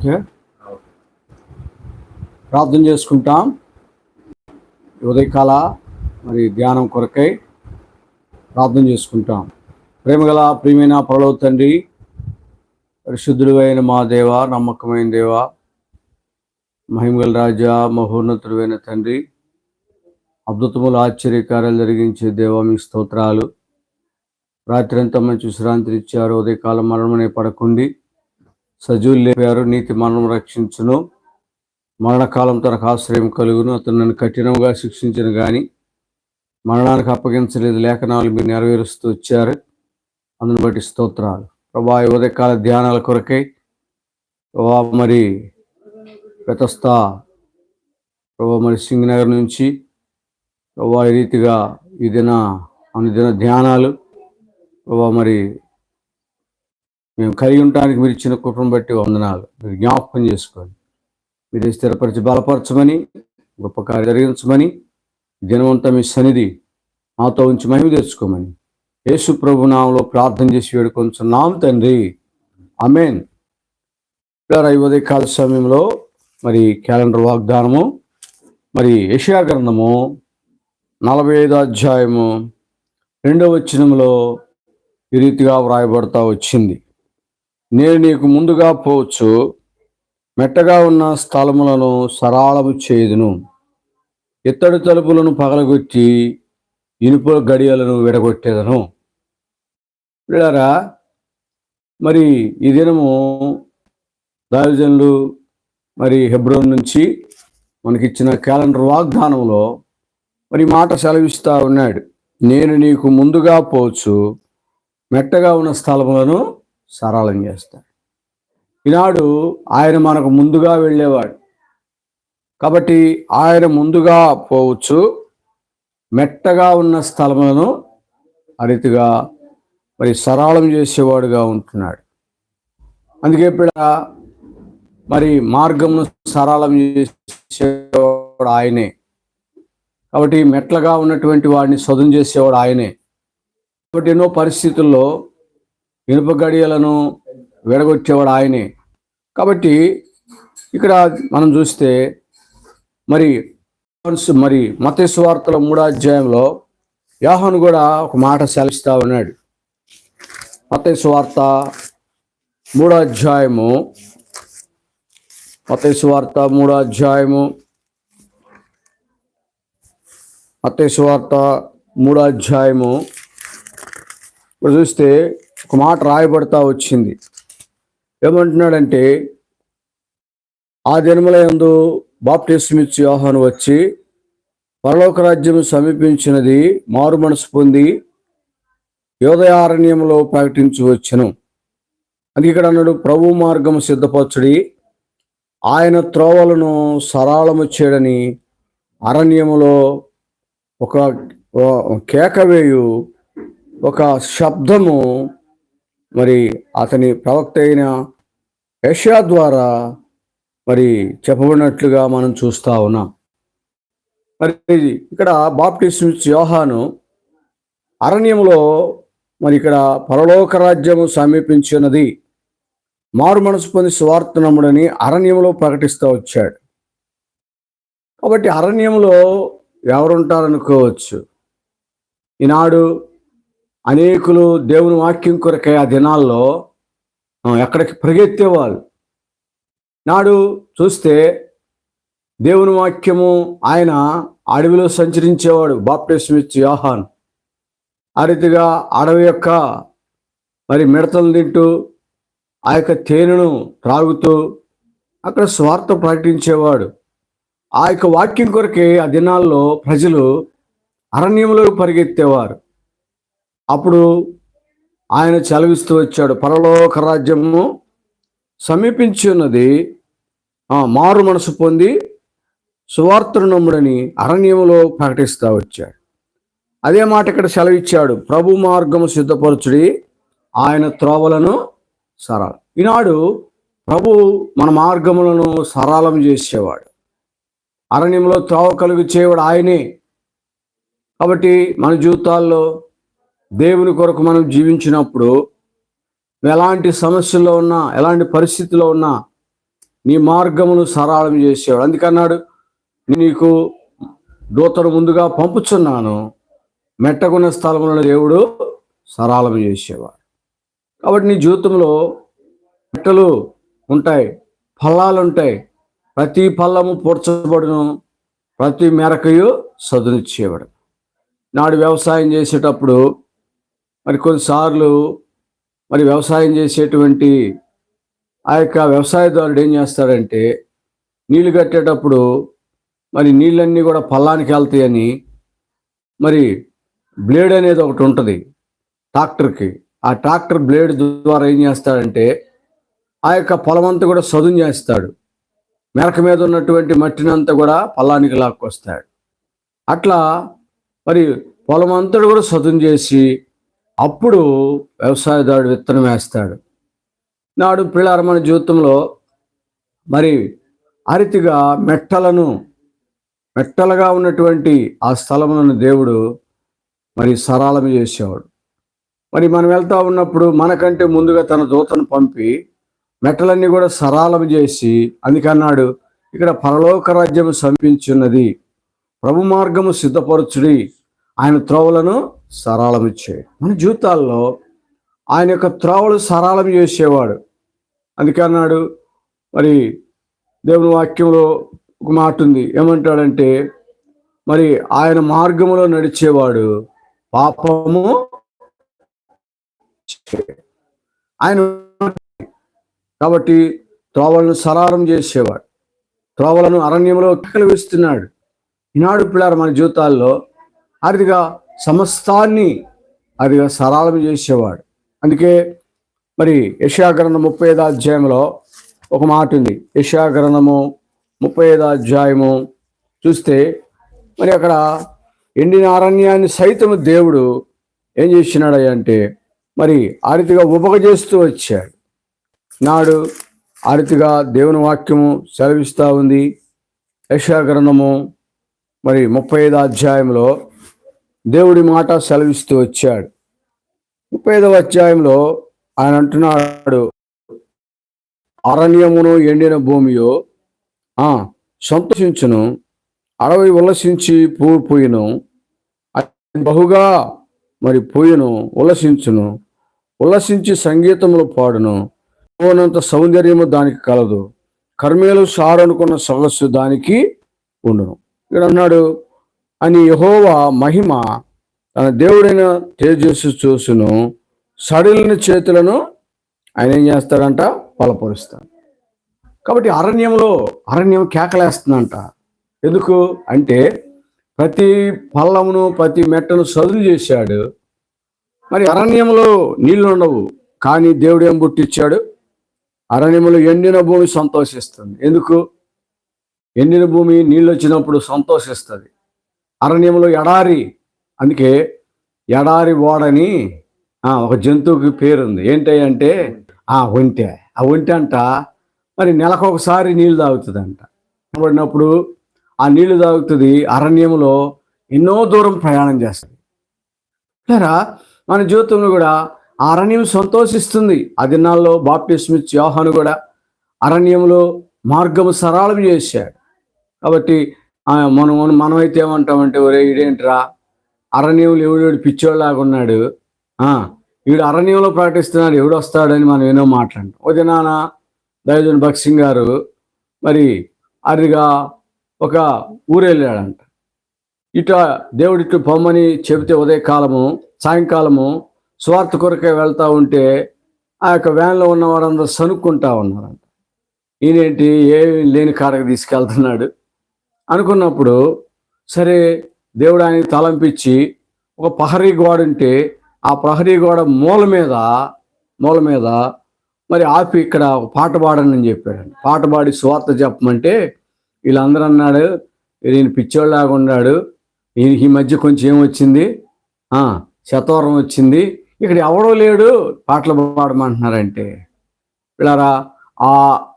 Okay. ప్రార్థన చేసుకుంటాం. ఉదయకాల మరి ధ్యానం కొరకై ప్రార్థన చేసుకుంటాం. ప్రేమగల ప్రియమైన పరలో తండ్రి పరిశుద్ధుడు అయిన మా దేవ నమ్మకమైన దేవ మహిమగల రాజా మహోన్నతుడైన తండ్రి అద్భుతములు ఆశ్చర్యకార్యాలు జరిగించే దేవ మీ స్తోత్రాలు. రాత్రి అంతా మంచి విశ్రాంతినిచ్చారు ఉదయకాలం మరణమనే పడకుండి సజీవులు లేపారు నీతి మరణం రక్షించును. మరణకాలం తనకు ఆశ్రయం కలుగును. అతను నన్ను కఠినంగా శిక్షించిన కానీ మరణానికి అప్పగించలేదు. లేఖనాలు మీరు నెరవేరుస్తూ వచ్చారు. అందుని బట్టి స్తోత్రాలు. ప్రభా ఉదయకాల ధ్యానాల కొరకై ప్రభా మరి వ్యతస్థ ప్రభా మరి సింగనగర్ నుంచి ప్రభా ఈ రీతిగా ఈ దిన అనుదిన ధ్యానాలు ప్రభా మరి మేము కలిగి ఉండటానికి మీరు ఇచ్చిన కుటుంబం బట్టి వందనాలు. మీరు జ్ఞాపకం చేసుకోండి. మీరు స్థిరపరిచి బలపరచమని గొప్ప కార్యం జరిగించమని దినమంతా మీ సన్నిధి మాతో ఉంచి మహిమ తెచ్చుకోమని. యేసు ప్రభు నామంలో ప్రార్థన చేసి వేడుకొంచున్నాం తండ్రి. అమేన్ ఈ ఉదయకాల సమయంలో మరి క్యాలెండర్ వాగ్దానము మరి యెషయా గ్రంథము నలభై ఐదో అధ్యాయము రెండవ వచనంలో ఈ రీతిగా వ్రాయబడతా వచ్చింది. నేను నీకు ముందుగా పోవచ్చు. మెట్టగా ఉన్న స్థలములను సరాళము చేయుదును. ఇత్తడి తలుపులను పగలగొట్టి ఇనుప గడియలను విడగొట్టేదను. వీళ్ళారా మరి ఈ దినము దారిజనులు మరి హెబ్రోన్ నుంచి మనకిచ్చిన క్యాలెండర్ వాగ్దానంలో మరి మాట సెలవిస్తూ ఉన్నాడు. నేను నీకు ముందుగా పోవచ్చు. మెట్టగా ఉన్న స్థలములను సరళం చేస్తాడు. ఈనాడు ఆయన మనకు ముందుగా వెళ్ళేవాడు. కాబట్టి ఆయన ముందుగా పోవచ్చు. మెట్టగా ఉన్న స్థలములను ఆ మరి సరళం చేసేవాడుగా ఉంటున్నాడు. అందుకే ఇప్పుడు మరి మార్గమును సరళం చేసేవాడు ఆయనే. కాబట్టి మెట్లగా ఉన్నటువంటి వాడిని సదుం చేసేవాడు ఆయనే. కాబట్టి ఎన్నో పరిస్థితుల్లో ఇనుప గడియలను విడగొచ్చేవాడు ఆయనే. కాబట్టి ఇక్కడ మనం చూస్తే మరి మరి మతేశ్వార్తల మూడో అధ్యాయంలో యాహను కూడా ఒక మాట సెలవిస్తా ఉన్నాడు. మతేసు వార్త మూడో అధ్యాయము. మతేసు వార్త మూడో అధ్యాయము. మతేసు మూడో అధ్యాయము. ఇప్పుడు చూస్తే ఒక మాట రాయబడతా వచ్చింది. ఏమంటున్నాడంటే ఆ జన్మల యందు బాప్టిస్మిచ్ యోహాను వచ్చి పరలోక రాజ్యం సమీపించినది మారు మనసు పొంది యోదయారణ్యంలో ప్రకటించి వచ్చను. అది ఇక్కడ అన్నాడు ప్రభు మార్గం సిద్ధపరచుడి ఆయన త్రోవలను సరాళము చేయడని అరణ్యములో ఒక కేకవేయు ఒక శబ్దము మరి అతని ప్రవక్త అయిన యషా ద్వారా మరి చెప్పబడినట్లుగా మనం చూస్తా ఉన్నాం. మరి ఇక్కడ బాప్టిస్ట్ యోహాను అరణ్యంలో మరి ఇక్కడ పరలోక రాజ్యము సమీపించినది. మారు మనసు పొంది స్వార్థ అరణ్యంలో ప్రకటిస్తూ వచ్చాడు. కాబట్టి అరణ్యంలో ఎవరుంటారనుకోవచ్చు. ఈనాడు అనేకులు దేవుని వాక్యం కొరకై ఆ దినాల్లో ఎక్కడికి పరిగెత్తేవాళ్ళు నాడు చూస్తే దేవుని వాక్యము ఆయన అడవిలో సంచరించేవాడు బాప్టిస్మిచ్ యోహాన్. ఆ రీతిగా అడవి యొక్క మరి మిడతలు తింటూ ఆ యొక్క తేనెను త్రాగుతూ అక్కడ స్వార్థ ప్రకటించేవాడు. ఆ యొక్క వాక్యం కొరకే ఆ దినాల్లో ప్రజలు అరణ్యంలో పరిగెత్తేవారు. అప్పుడు ఆయన చలవిస్తూ వచ్చాడు పరలోక రాజ్యము సమీపించి ఉన్నది మారు మనసు పొంది సువార్తను నమ్ముడని ప్రకటిస్తూ వచ్చాడు. అదే మాట ఇక్కడ సెలవిచ్చాడు ప్రభు మార్గము సిద్ధపరచుడి ఆయన త్రోవలను సరళ ఈనాడు ప్రభు మన మార్గములను సరళం చేసేవాడు. అరణ్యంలో త్రోవ కలుగు చేయవాడు ఆయనే. కాబట్టి మన జీవితాల్లో దేవుని కొరకు మనం జీవించినప్పుడు ఎలాంటి సమస్యల్లో ఉన్నా ఎలాంటి పరిస్థితిలో ఉన్నా నీ మార్గమును సరళం చేసేవాడు. అందుకన్నాడు నీకు దూతను ముందుగా పంపుచున్నాను. మెట్టకున్న స్థలంలో దేవుడు సరళం చేసేవాడు. కాబట్టి నీ జీవితంలో మెట్టలు ఉంటాయి ఫలాలు ఉంటాయి ప్రతి ఫలము పూడ్చబడును ప్రతి మేరకయు సదునిచ్చేవాడు. నాడు వ్యవసాయం చేసేటప్పుడు మరి కొన్నిసార్లు మరి వ్యవసాయం చేసేటువంటి ఆ యొక్క వ్యవసాయదారుడు ఏం చేస్తాడంటే నీళ్ళు కట్టేటప్పుడు మరి నీళ్ళన్నీ కూడా పల్లానికి వెళ్తాయని మరి బ్లేడ్ అనేది ఒకటి ఉంటుంది ట్రాక్టర్కి. ఆ ట్రాక్టర్ బ్లేడ్ ద్వారా ఏం చేస్తాడంటే ఆ యొక్క పొలం అంతా కూడా సదును చేస్తాడు. మెరక మీద ఉన్నటువంటి మట్టిని అంతా కూడా పొలానికి లాక్కొస్తాడు. అట్లా మరి పొలం అంతా కూడా సదును చేసి అప్పుడు వ్యవసాయదారుడు విత్తనం వేస్తాడు. నాడు పిల్లారమణ జీవితంలో మరి అరితిగా మెట్టలను మెట్టలుగా ఉన్నటువంటి ఆ స్థలములను దేవుడు మరి సరళం చేసేవాడు. మరి మనం వెళ్తూ ఉన్నప్పుడు మనకంటే ముందుగా తన దూతను పంపి మెట్టలన్నీ కూడా సరళం చేసి అందుకన్నాడు ఇక్కడ పరలోక రాజ్యము సమీపించున్నది. ప్రభు మార్గము సిద్ధపరచుడి. ఆయన త్రోవలను సరళం ఇచ్చాడు మన జీవితాల్లో ఆయన యొక్క త్రోవలు సరళం చేసేవాడు. అందుకే అన్నాడు మరి దేవుని వాక్యంలో ఒక మాట ఉంది. ఏమంటాడంటే మరి ఆయన మార్గములో నడిచేవాడు పాపము ఆయన కాబట్టి త్రోవలను సరారం చేసేవాడు. త్రోవలను అరణ్యంలో కలిగిస్తున్నాడు ఈనాడు పిల్లలు మన జీవితాల్లో అదిగా సమస్తాన్ని అదిగా సరళం చేసేవాడు. అందుకే మరి యశాగ్రంథం ముప్పై ఐదు అధ్యాయంలో ఒక మాట ఉంది. యశాగ్రంథము ముప్పై ఐదు అధ్యాయము చూస్తే మరి అక్కడ ఎండిన అరణ్యాన్ని సైతము దేవుడు ఏం చేసినాడు అంటే మరి ఆ రీతిగా ఉపగజేస్తూ వచ్చాడు. నాడు ఆ రీతిగా దేవుని వాక్యము సెలవిస్తూ ఉంది. యశాగ్రంథము మరి ముప్పై ఐదు అధ్యాయంలో దేవుడి మాట సెలవిస్తూ వచ్చాడు. ముప్పై ఐదవ అధ్యాయంలో ఆయన అంటున్నాడు అరణ్యమును ఎండిన భూమియో ఆ సంతోషించును అడవి ఉల్లసించి పువ్వు పోయిను బహుగా మరి పోయిను ఉల్లసించును ఉల్లసించి సంగీతములు పాడును పోనంత సౌందర్యము దానికి కలదు కర్మేలు సారు అనుకున్న సొగస్సు దానికి ఉండును. ఇక్కడ అన్నాడు అని యహోవా మహిమ తన దేవుడైన తేజస్సు చూసును సడిలిన చేతులను ఆయన ఏం చేస్తాడంట? బలపరుస్తాడు. కాబట్టి అరణ్యంలో అరణ్యం కేకలేస్తుందంట. ఎందుకు? అంటే ప్రతి పల్లమును ప్రతి మెట్టను సదును చేశాడు. మరి అరణ్యంలో నీళ్ళు ఉండవు. కానీ దేవుడు ఏం పుట్టించాడు అరణ్యంలో ఎండిన భూమి సంతోషిస్తుంది. ఎందుకు? ఎండిన భూమి నీళ్ళు వచ్చినప్పుడు సంతోషిస్తుంది. అరణ్యంలో ఎడారి. అందుకే ఎడారి ఓడని ఒక జంతువుకి పేరుంది. ఏంటి అంటే ఆ ఒంటె. ఆ ఒంటె అంట మరి నెలకు ఒకసారి నీళ్ళు తాగుతుందంట. పడినప్పుడు ఆ నీళ్ళు తాగుతుంది అరణ్యంలో ఎన్నో దూరం ప్రయాణం చేస్తుంది. సరే మన జీవితంలో కూడా అరణ్యం సంతోషిస్తుంది. ఆ దినాల్లో బాప్టిస్మిచ్ యోహాను కూడా అరణ్యంలో మార్గము సరళం చేశాడు. కాబట్టి మనం మనం- మనమైతే ఏమంటామంటే ఒరే ఇడేంట్రా అరణ్యంలో ఎవడు పిచ్చోళ్ళలాగా ఉన్నాడు. వీడు అరణ్యంలో ప్రకటిస్తున్నాడు ఎవడు వస్తాడని మనం ఏమో మాట్లాడు ఒక దినాన దయజన్ భక్సింగ్ సింగ్ గారు మరి అదిగా ఒక ఊరెళ్ళాడంట. ఇట దేవుడి పొమ్మని చెబితే ఉదయకాలము సాయంకాలము స్వార్థ కొరకే వెళ్తూ ఉంటే ఆ యొక్క వ్యాన్లో ఉన్న వారందరూ సనుక్కుంటా ఉన్నారంట. ఈయనేంటి? ఏమి లేని కాడకు తీసుకెళ్తున్నాడు. అనుకున్నప్పుడు సరే దేవుడు ఆయనకి తలంపించి ఒక ప్రహరీ గోడ ఉంటే ఆ ప్రహరీ గోడ మూల మీద మూల మీద మరి ఆపి ఇక్కడ ఒక పాట పాడని అని చెప్పాడు పాట పాడి స్వార్థ చెప్పమంటే వీళ్ళందరూ అన్నాడు ఈయన పిచ్చోళ్ళలాగా ఉన్నాడు ఈయనకి ఈ మధ్య కొంచెం ఏమొచ్చింది? శతవరం వచ్చింది ఇక్కడ ఎవడో లేడు పాటలు పాడమంటున్నారంటే. వీళ్ళారా ఆ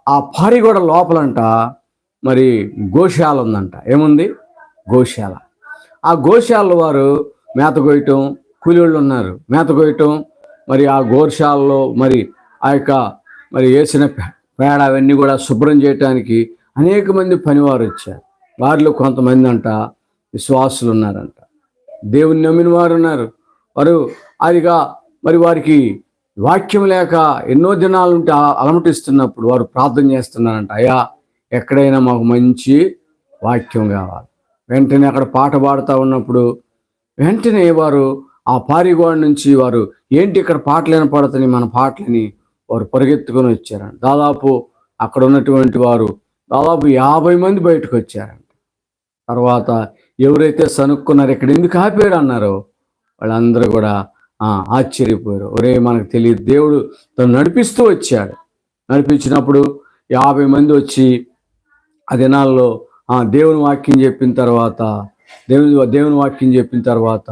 ఆ పారి కూడా లోపలంట మరి గోశాల ఉందంట. ఏముంది? గోశాల. ఆ గోశాల వారు మేత కొయ్యటం కూలీళ్ళు ఉన్నారు. మేత కొయ్యటం మరి ఆ గోశాలలో మరి ఆ యొక్క మరి వేసిన పేడ అవన్నీ కూడా శుభ్రం చేయటానికి అనేక మంది పనివారు వచ్చారు. వారిలో కొంతమంది అంట విశ్వాసులు ఉన్నారంట. దేవుని నమ్మిన వారు ఉన్నారు. వారు అదిగా మరి వారికి వాక్యం లేక ఎన్నో దినాల ఉంటే అలమటిస్తున్నప్పుడు వారు ప్రార్థన చేస్తున్నారంట. అయ్యా ఎక్కడైనా మాకు మంచి వాక్యం కావాలి. వెంటనే అక్కడ పాట పాడుతూ ఉన్నప్పుడు వెంటనే వారు ఆ పారిగోడ నుంచి వారు ఏంటి ఇక్కడ పాటలు వినపడుతున్నాయి మన పాటలని వారు పరిగెత్తుకొని వచ్చారంట. దాదాపు అక్కడ ఉన్నటువంటి వారు దాదాపు యాభై మంది బయటకు వచ్చారంట. తర్వాత ఎవరైతే సనుక్కున్నారు ఇక్కడ ఎందుకు ఆపారు అన్నారో వాళ్ళందరూ కూడా ఆశ్చర్యపోయారు. ఒరే మనకు తెలియదు. దేవుడు తను నడిపిస్తూ వచ్చాడు. నడిపించినప్పుడు యాభై మంది వచ్చి ఆ దినాల్లో ఆ దేవుని వాక్యం చెప్పిన తర్వాత దేవుని దేవుని వాక్యం చెప్పిన తర్వాత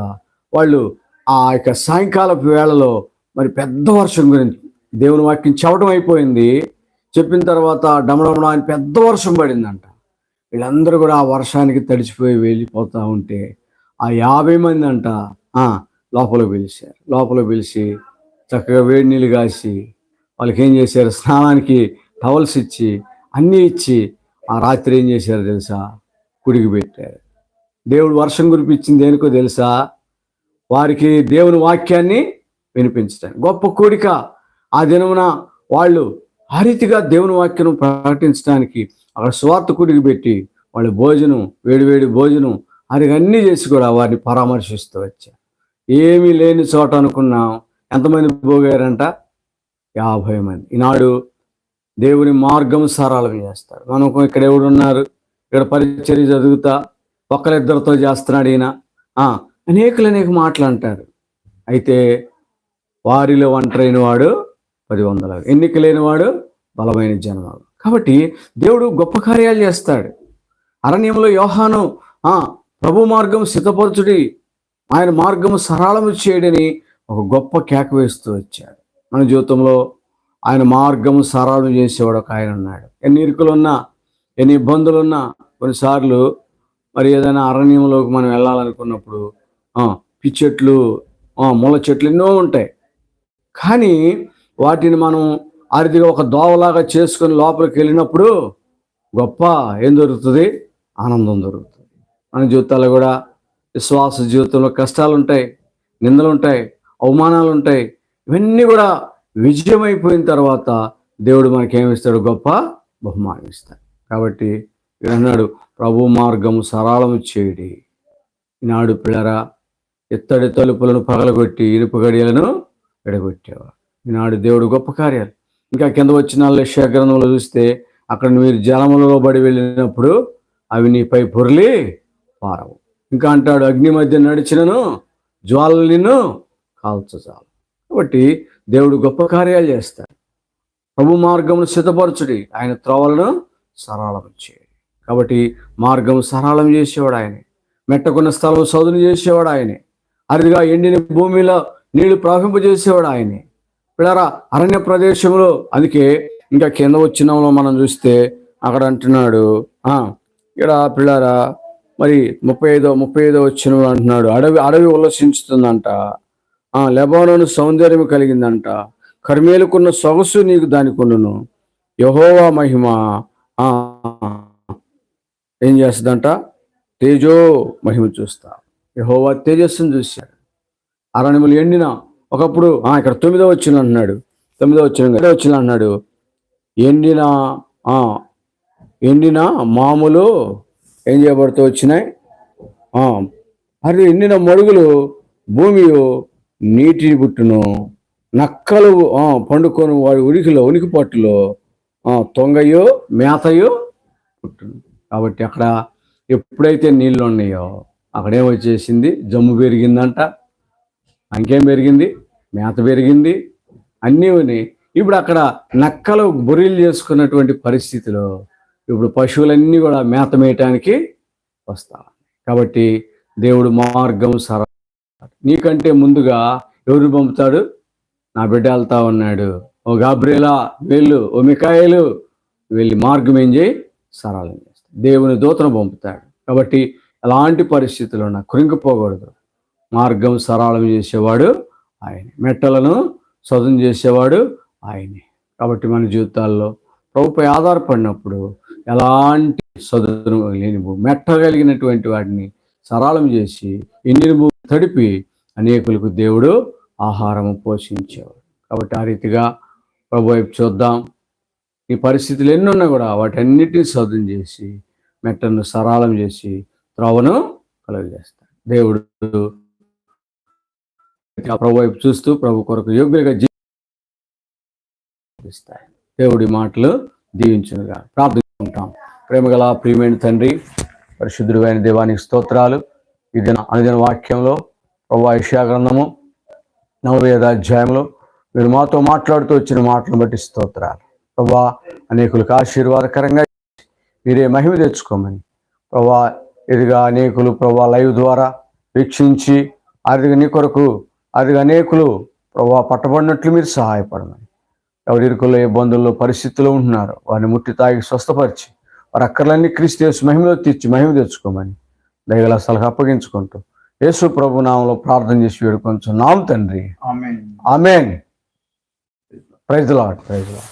వాళ్ళు ఆ యొక్క సాయంకాలపు వేళలో మరి పెద్ద వర్షం గురించి దేవుని వాక్యం చెప్పడం అయిపోయింది. చెప్పిన తర్వాత డమడమడ అని పెద్ద వర్షం పడిందంట. వీళ్ళందరూ కూడా ఆ వర్షానికి తడిచిపోయి వెళ్ళిపోతూ ఉంటే ఆ యాభై మంది అంట లోపల పిలిచారు. లోపల పిలిచి చక్కగా వేడి నీళ్ళు కాసి వాళ్ళకి ఏం చేశారు? స్నానానికి టవల్స్ ఇచ్చి అన్నీ ఇచ్చి ఆ రాత్రి ఏం చేశారు తెలుసా? కుడికి పెట్టారు. దేవుడు వర్షం కురిపించింది దేనికో తెలుసా? వారికి దేవుని వాక్యాన్ని వినిపించడానికి గొప్ప కోరిక. ఆ దినమున వాళ్ళు ఆ రీతిగా దేవుని వాక్యం ప్రకటించడానికి అక్కడ స్వార్థ కుడికి పెట్టి వాళ్ళు భోజనం వేడివేడి భోజనం వారికి అన్నీ చేసి కూడా వారిని పరామర్శిస్తూ వచ్చారు. ఏమీ లేని చోట అనుకున్నాం. ఎంతమంది పోగారంట? యాభై మంది. ఈనాడు దేవుని మార్గం సరళం చేస్తాడు. మనం ఇక్కడ ఎవడున్నారు ఇక్కడ పరిచర్య చదువుతా ఒకరిద్దరితో చేస్తున్నాడు ఈయన. అనేకలు అనేకులు అనేక మాటలు అంటారు. అయితే వారిలో ఒంటరైన వాడు పది వందల ఎన్నిక లేనివాడు బలమైన జనవాడు. కాబట్టి దేవుడు గొప్ప కార్యాలు చేస్తాడు. అరణ్యంలో యోహాను ప్రభు మార్గం సిద్ధపరచుడి ఆయన మార్గము సరళము చేయడని ఒక గొప్ప కేక వేస్తూ వచ్చాడు. మన జీవితంలో ఆయన మార్గము సరళం చేసేవాడు ఒక ఆయన ఉన్నాడు. ఎన్ని ఇరుకులున్నా ఎన్ని ఇబ్బందులున్నా కొన్నిసార్లు మరి ఏదైనా అరణ్యంలోకి మనం వెళ్ళాలనుకున్నప్పుడు పిచ్చెట్లు ముళ్ళ చెట్లు ఎన్నో ఉంటాయి. కానీ వాటిని మనం అరిదిగా ఒక దోవలాగా చేసుకొని లోపలికి వెళ్ళినప్పుడు గొప్ప ఏం దొరుకుతుంది? ఆనందం దొరుకుతుంది. మన జీవితాల్లో కూడా విశ్వాస జీవితంలో కష్టాలు ఉంటాయి నిందలు ఉంటాయి అవమానాలు ఉంటాయి ఇవన్నీ కూడా విజయం అయిపోయిన తర్వాత దేవుడు మనకి ఏమిస్తాడు గొప్ప బహుమానం ఇస్తాడు కాబట్టి అన్నాడు ప్రభు మార్గము సరళము చేయడి. ఈనాడు పిల్లరా ఇత్తడి తలుపులను పగలగొట్టి ఇనుప గడియలను విడగొట్టేవాడు. ఈనాడు దేవుడు గొప్ప కార్యాలు. ఇంకా కింద వచ్చిన లక్ష్య గ్రంథంలో చూస్తే అక్కడ మీరు జలములలో బడి వెళ్ళినప్పుడు అవి నీపై పొరలి పారవు. ఇంకా అంటాడు అగ్ని మధ్య నడిచినను జ్వాలలు నిన్ను కాల్చజాలు కాబట్టి దేవుడు గొప్ప కార్యాలు చేస్తాడు. ప్రభు మార్గమును సిద్ధపరచుడి. ఆయన త్రోవలను సరళం చేయండి కాబట్టి మార్గం సరళం చేసేవాడు ఆయనే. మెట్టకున్న స్థలం సౌదును చేసేవాడు ఆయనే. అరుదుగా ఎండిన భూమిలో నీళ్ళు ప్రవహింపజేసేవాడు ఆయనే. పిల్లరా అరణ్య ప్రదేశంలో అందుకే ఇంకా కింద వచ్చినంలో మనం చూస్తే అక్కడ అంటున్నాడు ఆ ఇక్కడ పిల్లరా మరి ముప్పై ఐదో ముప్పై ఐదో వచ్చిన అంటున్నాడు అడవి అడవి ఉల్లసించుతుందంట. ఆ లెబానోను సౌందర్యం కలిగిందంట. కర్మేలుకున్న సొగసు నీకు దానికి ఉండును. యహోవా మహిమ. ఆ. ఏం చేస్తుందంట? తేజో మహిమ చూస్తా. యహోవా తేజస్సును చూశాడు. అరణ్యములు ఎండిన ఒకప్పుడు ఆ ఇక్కడ తొమ్మిదో వచ్చిన అంటున్నాడు. తొమ్మిదో వచ్చిన వచ్చిన అన్నాడు ఎండిన ఆ ఎండిన మామూలు ఏం చేయబడుతూ వచ్చినాయి? ఆ, అది ఎండిన మడుగులు భూమి నీటిని పుట్టును నక్కలు పండుకొని వాడి ఉనికిలో ఉనికి పట్టులో తొంగయో మేతయో పుట్టును కాబట్టి అక్కడ ఎప్పుడైతే నీళ్ళు ఉన్నాయో అక్కడేం వచ్చేసింది? జమ్ము పెరిగిందంట అంకేం పెరిగింది? మేత పెరిగింది అన్నీ ఉన్నాయి. ఇప్పుడు అక్కడ నక్కలు బొరీలు చేసుకున్నటువంటి పరిస్థితిలో ఇప్పుడు పశువులన్నీ కూడా మేత మేయటానికి వస్తా కాబట్టి దేవుడు మార్గం సర నీకంటే ముందుగా ఎవరు పంపుతాడు? నా బిడ్డ వెళ్తా ఉన్నాడు. ఓ గాబ్రేలా వెళ్ళు. ఓ మికాయలు వెళ్ళి మార్గం ఏం చేయి? సరళం చేస్తాడు. దేవుని దూతను పంపుతాడు. కాబట్టి ఎలాంటి పరిస్థితులు ఉన్నా కృంగిపోకూడదు. మార్గం సరళం చేసేవాడు ఆయనే. మెట్టలను సదును చేసేవాడు ఆయనే. కాబట్టి మన జీవితాల్లో ప్రభుపై ఆధారపడినప్పుడు ఎలాంటి సదును లేని భూమి మెట్టగలిగినటువంటి వాటిని సరళం చేసి ఎండిన భూమి తడిపి అనేకులకు దేవుడు ఆహారము పోషించేవాడు. కాబట్టి ఆ రీతిగా ప్రభు వైపు చూద్దాం. ఈ పరిస్థితులు ఎన్ని ఉన్నా కూడా వాటన్నిటిని సదును చేసి మెట్టను సరళం చేసి త్రోవను కలుగజేస్తాడు. దేవుడు ఆ ప్రభు వైపు చూస్తూ ప్రభు కొరకు యోగ్యులుగా జీవిస్తాయి దేవుడి మాటలు దీవించునుగా. ప్రార్థించుకుంటాం. ప్రేమగల ప్రియమైన తండ్రి పరిశుద్ధుడు అయిన దేవానికి స్తోత్రాలు. ఇది అనుదిన వాక్యంలో ప్రభా ఐషా గ్రంథము నలభై ఐదు అధ్యాయంలో మీరు మాతో మాట్లాడుతూ వచ్చిన మాటలు బట్టి స్తోత్రాలు. ప్రభా అనేకులకు ఆశీర్వాదకరంగా మీరే మహిమ తెచ్చుకోమని. ప్రభా ఇదిగా అనేకులు ప్రభా లైవ్ ద్వారా వీక్షించి అదిగా నీ కొరకు అదిగా అనేకులు ప్రభా పట్టబడినట్లు మీరు సహాయపడమని. ఎవరి ఇరుకుల్లో ఇబ్బందుల్లో పరిస్థితుల్లో ఉంటున్నారు వారిని ముట్టి తాగి స్వస్థపరిచి వారి అక్కర్లన్నీ క్రీస్తు చేసి మహిమలో తెచ్చి మహిమ తెచ్చుకోమని. దయగల సలహా అప్పగించుకుంటూ యేసు ప్రభు నామంలో ప్రార్థన చేసి వేడుకొంచున్నాం తండ్రి. Amen. Praise lord praise lord